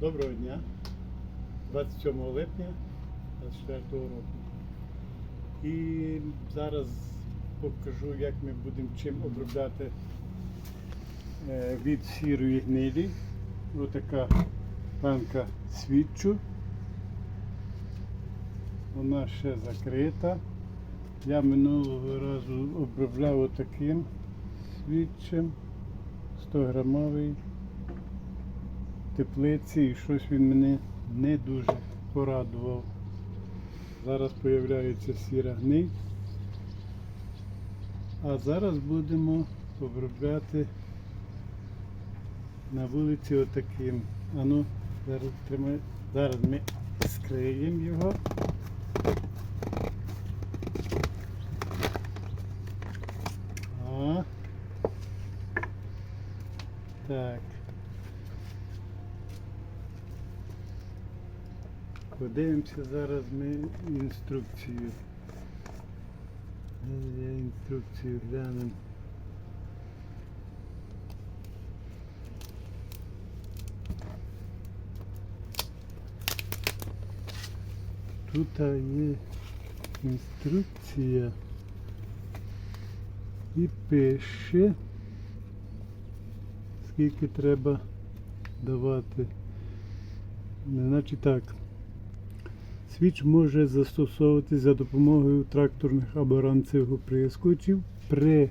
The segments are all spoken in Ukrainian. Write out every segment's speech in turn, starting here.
Доброго дня. 27 липня 24 року. І зараз покажу, як ми будемо чим обробляти е, від сірої гнилі. Ось така банка свідчу. Вона ще закрита. Я минулого разу обробляв отаким свідчем 100 грамовий теплиці і щось він мене не дуже порадував. Зараз з'являється сіра гниль. А зараз будемо обробляти на вулиці отаким. Ану, зараз тримай. Зараз ми скриємо його. О. Так. Подивимося зараз ми інструкцію. Е, Інструкцію глянемо. Тут є інструкція і пише, скільки треба давати. Значить так. Свіч може застосовуватися за допомогою тракторних або ранцевих оприскувачів при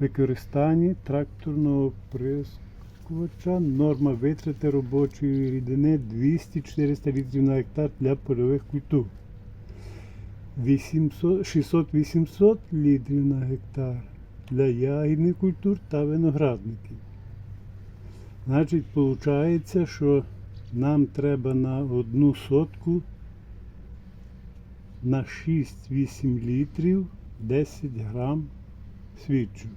використанні тракторного оприскувача. Норма витрати робочої рідини 200-400 літрів на гектар для польових культур. 600-800 літрів на гектар для ягідних культур та виноградників. Значить, виходить, що нам треба на одну сотку на 6-8 літрів 10 грам свічу.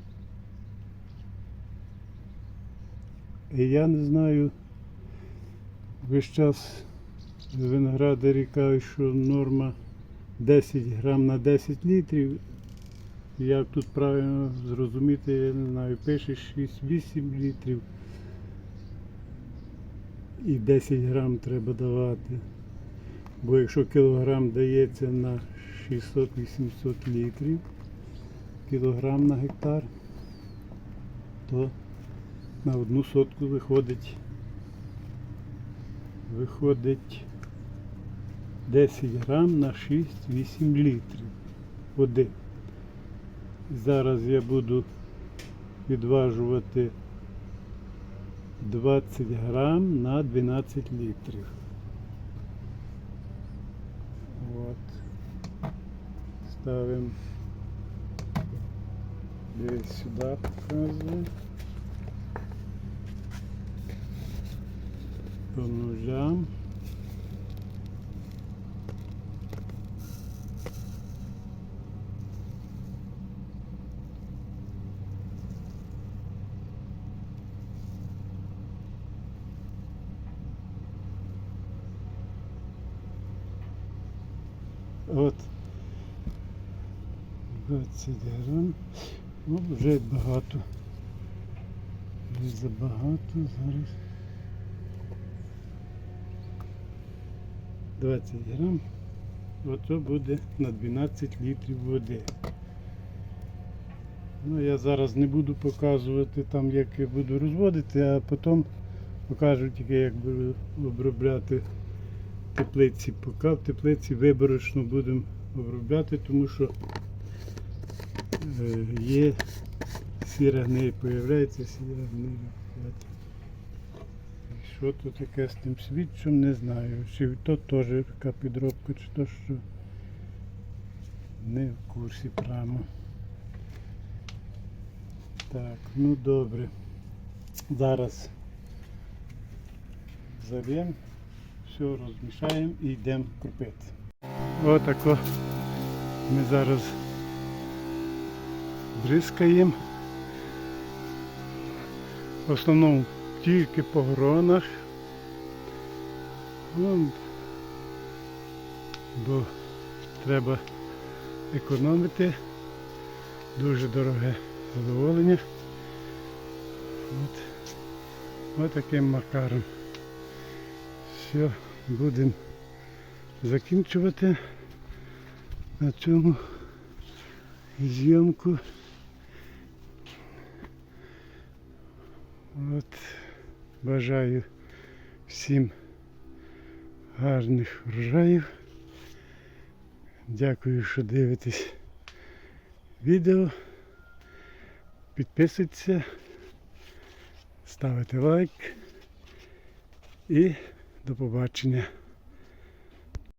І я не знаю, весь час виноградарі кажуть, що норма 10 грам на 10 літрів. Як тут правильно зрозуміти, я не знаю, пише 6-8 літрів і 10 грам треба давати. Бо якщо кілограм дається на 600-800 літрів, кілограм на гектар, то на одну сотку виходить виходить 10 грам на 6-8 літрів води. Зараз я буду відважувати 20 грам на 12 літрів. От. Ставим дверь сюда показываю. По нулям. От 20 грам. Ну, вже багато. Вже забагато зараз. 20 грам. Ото буде на 12 літрів води. Ну, я зараз не буду показувати там, як я буду розводити, а потім покажу тільки, як буду обробляти теплиці. Поки в теплиці виборочно будемо обробляти, тому що е, є сіра гниль, появляється сіра гниль. Що то таке з тим свідчом, не знаю. Чи то теж така підробка, чи то що не в курсі прямо. Так, ну добре. Зараз зальємо, все розмішаємо і йдемо кропити. Отако ми зараз бризкаємо. В основному тільки по гронах. Ну, бо треба економити. Дуже дороге задоволення. От, от таким макаром. Все, будемо закінчувати на цьому зйомку. От, бажаю всім гарних врожаїв. Дякую, що дивитесь відео. Підписуйтеся, ставите лайк і до побачення.